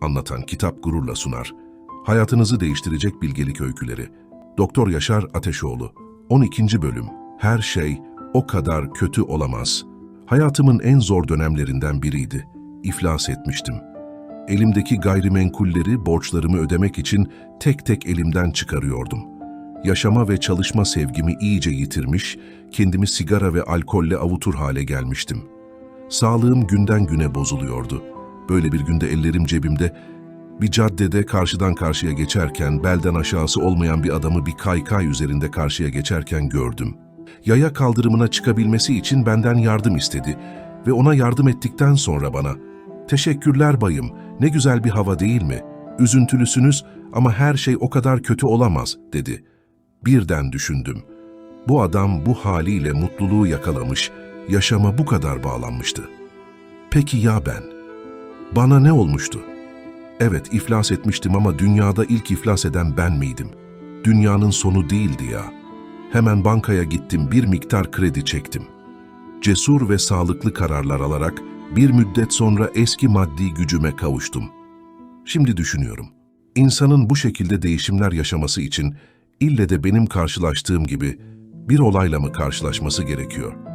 anlatan kitap gururla sunar. Hayatınızı değiştirecek bilgelik öyküleri. Doktor Yaşar Ateşoğlu 12. bölüm Her şey o kadar kötü olamaz. Hayatımın en zor dönemlerinden biriydi. İflas etmiştim. Elimdeki gayrimenkulleri, borçlarımı ödemek için tek tek elimden çıkarıyordum. Yaşama ve çalışma sevgimi iyice yitirmiş, kendimi sigara ve alkolle avutur hale gelmiştim. Sağlığım günden güne bozuluyordu. Böyle bir günde ellerim cebimde, bir caddede karşıdan karşıya geçerken belden aşağısı olmayan bir adamı bir kaykay üzerinde karşıya geçerken gördüm. Yaya kaldırımına çıkabilmesi için benden yardım istedi ve ona yardım ettikten sonra bana ''Teşekkürler bayım, ne güzel bir hava değil mi? Üzüntülüsünüz ama her şey o kadar kötü olamaz.'' dedi. Birden düşündüm. Bu adam bu haliyle mutluluğu yakalamış, yaşama bu kadar bağlanmıştı. Peki ya ben? Bana ne olmuştu? Evet iflas etmiştim ama dünyada ilk iflas eden ben miydim? Dünyanın sonu değildi ya. Hemen bankaya gittim bir miktar kredi çektim. Cesur ve sağlıklı kararlar alarak bir müddet sonra eski maddi gücüme kavuştum. Şimdi düşünüyorum. İnsanın bu şekilde değişimler yaşaması için ille de benim karşılaştığım gibi bir olayla mı karşılaşması gerekiyor?